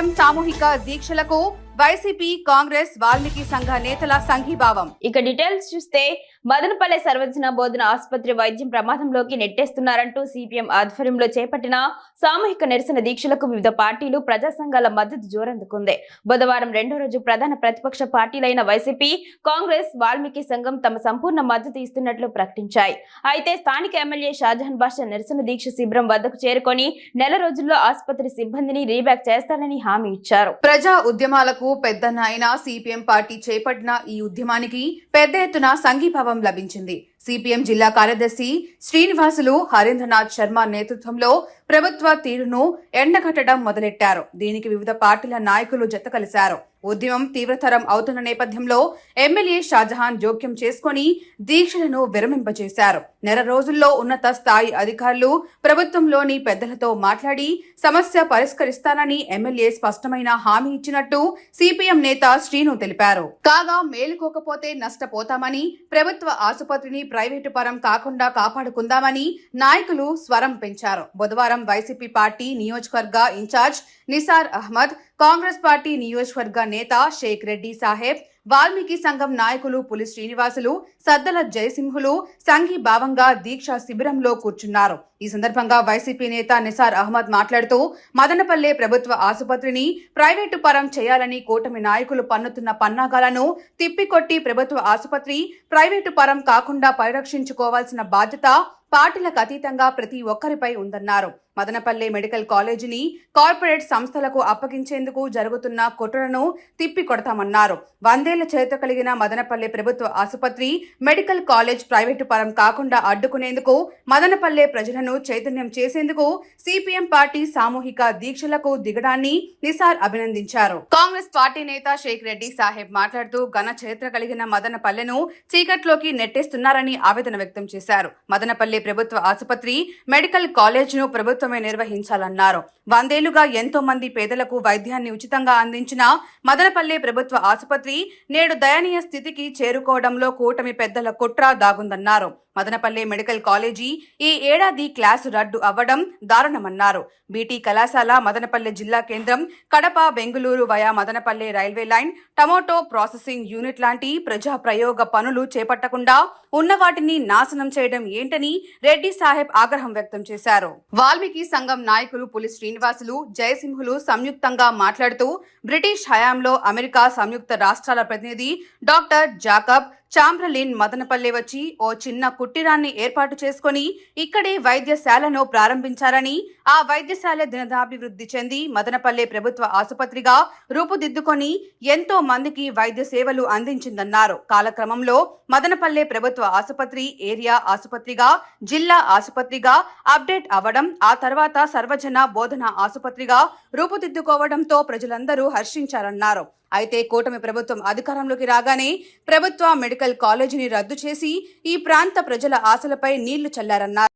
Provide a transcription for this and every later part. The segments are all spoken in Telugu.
సిపిఎం సామూహిక దీక్షలకు వైసీపీ కాంగ్రెస్ వాల్మీకి సంఘ నేతల సంఘీభావం. ఇక డీటెయిల్స్ చూస్తే మదనపల్లె సర్వజన బోధన ఆసుపత్రి వైద్యం ప్రమాదంలోకి నెట్టేస్తున్నారంటూ సిపిఎం ఆధ్వర్యంలో చేపట్టిన సామూహిక నిరసన దీక్షలకు వివిధ పార్టీలు ప్రజా సంఘాల మద్దతు జోరందుకుంది. బుధవారం రెండో రోజు ప్రధాన ప్రతిపక్ష పార్టీలైన వైసీపీ కాంగ్రెస్ వాల్మీకి సంఘం తమ సంపూర్ణ మద్దతు ఇస్తున్నట్లు ప్రకటించాయి. అయితే స్థానిక ఎమ్మెల్యే షాజహాన్ బాషా నిరసన దీక్ష శిబిరం వద్దకు చేరుకొని నెల రోజుల్లో ఆసుపత్రి సిబ్బందిని రీబ్యాక్ చేస్తారని హామీ ఇచ్చారు. ప్రజా ఉద్యమాలకు పెద్దన్న అయిన సిపిఎం పార్టీ చేపట్టిన ఈ ఉద్యమానికి పెద్ద ఎత్తున సంఘీభావం లభించింది. సిపిఎం జిల్లా కార్యదర్శి శ్రీనివాసులు హరీంద్రనాథ్ శర్మ నేతృత్వంలో ప్రభుత్వ తీరును ఎండగట్టడం మొదలెట్టారు. దీనికి వివిధ పార్టీల నాయకులు జత కలిశారు. ఉద్యమం తీవ్రతరం అవుతున్న నేపథ్యంలో ఎమ్మెల్యే షాజహాన్ జోక్యం చేసుకుని దీక్షలను విరమింపజేశారు. నెల రోజుల్లో ఉన్నత స్థాయి అధికారులు ప్రభుత్వంలోని పెద్దలతో మాట్లాడి సమస్య పరిష్కరిస్తానని ఎమ్మెల్యే స్పష్టమైన హామీ ఇచ్చినట్టు సిపిఎం నేత శ్రీను తెలిపారు. కాగా మేలుకోకపోతే నష్టపోతామని ప్రభుత్వ ఆసుపత్రిని ప్రైవేటు పరం కాకుండా కాపాడుకుందామని నాయకులు స్వరం పెంచారు. బుధవారం వైసీపీ పార్టీ నియోజకవర్గ in charge Nisar Ahmad Congress party నియోజకవర్గ నేత షేక్ రెడ్డి సాహెబ్ వాల్మీకి సంఘం నాయకులు పులి శ్రీనివాసులు సద్దల జయసింహులు సంఘీభావంగా దీక్ష శిబిరంలో కూర్చున్నారు. ఈ సందర్భంగా వైసీపీ నేత నిసార్ అహ్మద్ మాట్లాడుతూ మదనపల్లె ప్రభుత్వ ఆసుపత్రిని ప్రైవేటు పరం చేయాలని కూటమి నాయకులు పన్నుతున్న పన్నాగాలను తిప్పికొట్టి ప్రభుత్వ ఆసుపత్రి ప్రైవేటు పరం కాకుండా పరిరక్షించుకోవాల్సిన బాధ్యత పార్టీలకు అతీతంగా ప్రతి ఒక్కరిపై ఉందన్నారు. మదనపల్లె మెడికల్ కాలేజీని కార్పొరేట్ సంస్థలకు అప్పగించేందుకు జరుగుతున్న కుట్రను తిప్పి కొడతామన్నారు వందేళ్ళ చరిత్ర కలిగిన మదనపల్లె ప్రభుత్వ ఆసుపత్రి మెడికల్ కాలేజ్ ప్రైవేటు పరం కాకుండా అడ్డుకునేందుకు మదనపల్లె ప్రజలను చైతన్యం చేసేందుకు సిపిఎం పార్టీ సామూహిక దీక్షలకు దిగడాన్ని నిసార్ అభినందించారు. కాంగ్రెస్ పార్టీ నేత షేక్ రెడ్డి సాహెబ్ మాట్లాడుతూ ఘన చరిత్ర కలిగిన మదనపల్లెను చీకట్లోకి నెట్టేస్తున్నారని ఆవేదన వ్యక్తం చేశారు. మదనపల్లె ప్రభుత్వ ఆసుపత్రి మెడికల్ కాలేజ్ను ప్రభుత్వమే నిర్వహించాలన్నారు. వందేళ్ళుగా ఎంతో మంది పేదలకు వైద్యాన్ని ఉచితంగా అందించిన మదనపల్లె ప్రభుత్వ ఆసుపత్రి నేడు దయనీయ స్థితికి చేరుకోవడంలో కూటమి పెద్దల కుట్ర దాగుందన్నారు. మదనపల్లె మెడికల్ కాలేజీ ఈ ఏడాది క్లాసు రద్దు అవ్వడం దారుణమన్నారు. బీటీ కళాశాల మదనపల్లె జిల్లా కేంద్రం Kadapa Bengaluru via Madanapalle railway line tomato processing unit లాంటి ప్రజా ప్రయోగ పనులు చేపట్టకుండా ఉన్న వాటిని నాశనం చేయడం ఏంటని రెడ్డి సాహెబ్ ఆగ్రహం వ్యక్తం చేశారు. వాల్మీకి సంఘం నాయకులు పులి శ్రీనివాసులు జయసింహులు సంయుక్తంగా మాట్లాడుతూ బ్రిటిష్ హయాంలో అమెరికా సంయుక్త రాష్ట్రాల ప్రతినిధి డాక్టర్ జాకబ్ చాంబ్రలిన్ మదనపల్లె వచ్చి ఓ చిన్న కుట్టిరాన్ని ఏర్పాటు చేసుకొని ఇక్కడే వైద్యశాలను ప్రారంభించారని ఆ వైద్యశాల దినదాభివృద్ధి చెంది మదనపల్లె ప్రభుత్వ ఆసుపత్రిగా రూపుదిద్దుకొని ఎంతో మందికి వైద్య సేవలు అందించిందన్నారు. కాలక్రమంలో మదనపల్లె ప్రభుత్వ ఆసుపత్రి ఏరియా ఆసుపత్రిగా జిల్లా ఆసుపత్రిగా అప్డేట్ అవ్వడం ఆ తర్వాత సర్వజన బోధన ఆసుపత్రిగా రూపుదిద్దుకోవడంతో ప్రజలందరూ హర్షించారన్నారు. అయితే కూటమి ప్రభుత్వం అధికారంలోకి రాగానే ప్రభుత్వ మెడికల్ కాలేజీని రద్దు చేసి ఈ ప్రాంత ప్రజల ఆశలపై నీళ్ళు చల్లారన్నారు.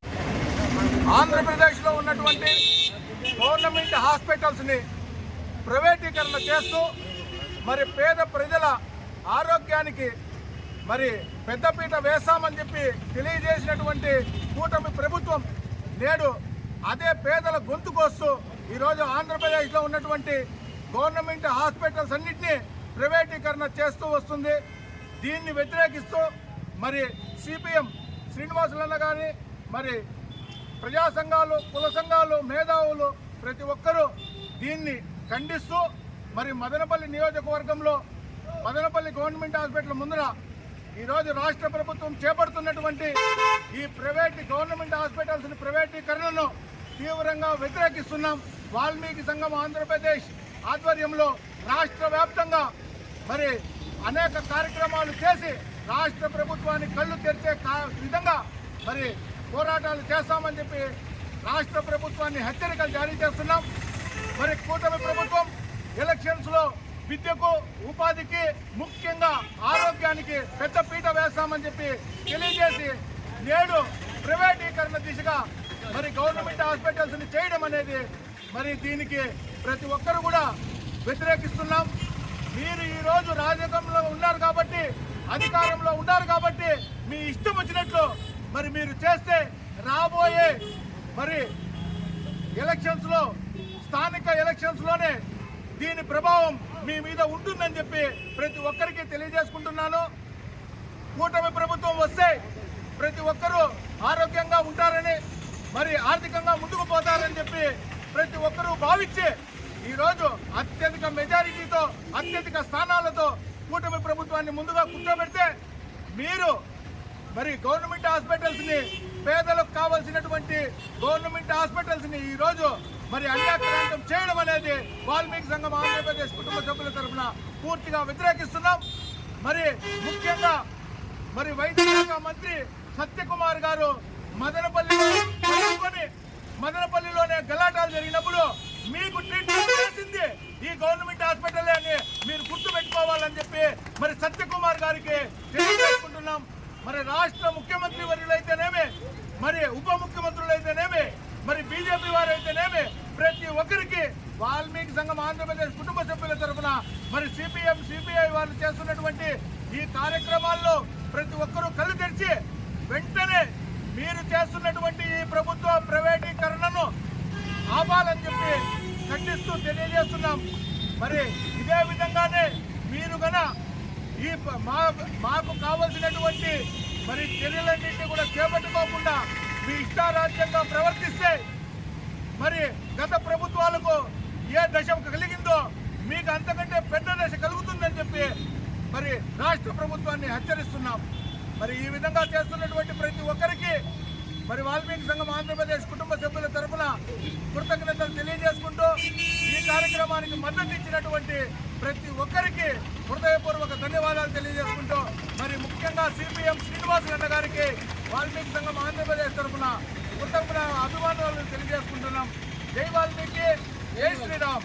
ఆంధ్రప్రదేశ్లో ఉన్నటువంటి గవర్నమెంట్ హాస్పిటల్స్ని ప్రైవేటీకరణ చేస్తూ మరి పేద ప్రజల ఆరోగ్యానికి మరి పెద్దపీట వేస్తామని చెప్పి తెలియజేసినటువంటి కూటమి ప్రభుత్వం నేడు అదే పేదల గొంతుకొస్తూ ఈరోజు ఆంధ్రప్రదేశ్లో ఉన్నటువంటి గవర్నమెంట్ హాస్పిటల్స్ అన్నింటినీ ప్రైవేటీకరణ చేస్తూ వస్తుంది. దీన్ని వ్యతిరేకిస్తూ మరి సిపిఎం శ్రీనివాసులన్న కానీ మరి ప్రజా సంఘాలు కుల సంఘాలు మేధావులు ప్రతి ఒక్కరూ దీన్ని ఖండిస్తూ మరి మదనపల్లి నియోజకవర్గంలో మదనపల్లి గవర్నమెంట్ హాస్పిటల్ ముందర ఈరోజు రాష్ట్ర ప్రభుత్వం చేపడుతున్నటువంటి ఈ ప్రైవేట్ గవర్నమెంట్ హాస్పిటల్స్ ప్రైవేటీకరణను తీవ్రంగా వ్యతిరేకిస్తున్నాం. వాల్మీకి సంఘం ఆంధ్రప్రదేశ్ ఆధ్వర్యంలో రాష్ట్ర వ్యాప్తంగా మరి అనేక కార్యక్రమాలు చేసి రాష్ట్ర ప్రభుత్వాన్ని కళ్ళు తెరిచే విధంగా మరి పోరాటాలు చేస్తామని చెప్పి రాష్ట్ర ప్రభుత్వాన్ని హెచ్చరికలు జారీ చేస్తున్నాం. మరి కూటమి ప్రభుత్వం ఎలక్షన్స్లో విద్యకు ఉపాధికి ముఖ్యంగా ఆరోగ్యానికి పెద్ద పీట వేస్తామని చెప్పి తెలియజేసి నేడు ప్రైవేటీకరణ దిశగా మరి గవర్నమెంట్ హాస్పిటల్స్ని చేయడం అనేది మరి దీనికి ప్రతి ఒక్కరు కూడా వ్యతిరేకిస్తున్నాం. మీరు ఈరోజు రాజకీయంలో ఉన్నారు కాబట్టి అధికారంలో ఉన్నారు కాబట్టి మీ ఇష్టం వచ్చినట్లు మరి మీరు చేస్తే రాబోయే మరి ఎలక్షన్స్లో స్థానిక ఎలక్షన్స్లోనే దీని ప్రభావం మీ మీద ఉంటుందని చెప్పి ప్రతి ఒక్కరికి తెలియజేసుకుంటున్నాను. కూటమి ప్రభుత్వం వస్తే ప్రతి ఒక్కరూ ఆరోగ్యంగా ఉంటారని మరి ఆర్థికంగా ముందుకు పోతారని చెప్పి ప్రతి ఒక్కరూ భావించి ఈరోజు అత్యధిక మెజారిటీతో అత్యధిక స్థానాలతో కూటమి ప్రభుత్వాన్ని ముందుగా కూర్చోబెడితే మీరు మరి గవర్నమెంట్ హాస్పిటల్స్ని పేదలకు కావాల్సినటువంటి గవర్నమెంట్ హాస్పిటల్స్ని ఈరోజు మరి అన్యాక్రాంతం చేయడం అనేది వాల్మీకి సంఘం ఆంధ్రప్రదేశ్ కుటుంబ సభ్యుల తరఫున పూర్తిగా వ్యతిరేకిస్తున్నాం. మరి ముఖ్యంగా మరి వైద్య శాఖ మంత్రి సత్యకుమార్ గారు మదనపల్లిలో మదనపల్లిలోనే గలాటాలు జరిగినప్పుడు మీకు ట్రీట్మెంట్ చేసింది ఈ గవర్నమెంట్ హాస్పిటల్ అని మీరు గుర్తు పెట్టుకోవాలని చెప్పి మరి సత్యకుమార్ గారికి తెలియజేసుకుంటున్నాం. మరి రాష్ట్ర ముఖ్యమంత్రి వర్యులైతేనేమి మరి ఉప ముఖ్యమంత్రులైతేనేమి మరి బీజేపీ వారు అయితేనేమి ప్రతి ఒక్కరికి వాల్మీకి సంఘం ఆంధ్రప్రదేశ్ కుటుంబ సభ్యుల తరఫున మరి సిపిఎం సిపిఐ వాళ్ళు చేస్తున్నటువంటి ఈ కార్యక్రమాల్లో ప్రతి ఒక్కరూ కళ్ళు తెరిచి వెంటనే మీరు చేస్తున్నటువంటి ఈ ప్రభుత్వ ప్రైవేటీకరణను ఆపాలని చెప్పి ఖండిస్తూ తెలియజేస్తున్నాం. మరి ఇదే విధంగానే మీరు గన ఈ మా మాకు కావలసినటువంటి మరి చర్యలన్నింటినీ కూడా చేపట్టుకోకుండా మీ ఇష్టారాజ్యంగా ప్రవర్తిస్తే మరి గత ప్రభుత్వాలకు ఏ దశ కలిగిందో మీకు అంతకంటే పెద్ద దశ కలుగుతుందని చెప్పి మరి రాష్ట్ర ప్రభుత్వాన్ని హెచ్చరిస్తున్నాం. మరి ఈ విధంగా చేస్తున్నటువంటి ప్రతి ఒక్కరికి మరి వాల్మీకి సంఘం ఆంధ్రప్రదేశ్ కుటుంబ సభ్యుల తరఫున కృతజ్ఞతలు తెలియజేసుకుంటూ ఈ కార్యక్రమానికి మద్దతు ఇచ్చినటువంటి ప్రతి ఒక్కరికి హృదయపూర్వక ధన్యవాదాలు తెలియజేసుకుంటూ మరి ముఖ్యంగా సిపిఎం శ్రీనివాస్ గారికి వాల్మీకి సంఘం ఆంధ్రప్రదేశ్ తరఫున కృతజ్ఞ అభిమానాలు తెలియజేసుకుంటున్నాం. జై వాల్మీకి జై శ్రీరామ్.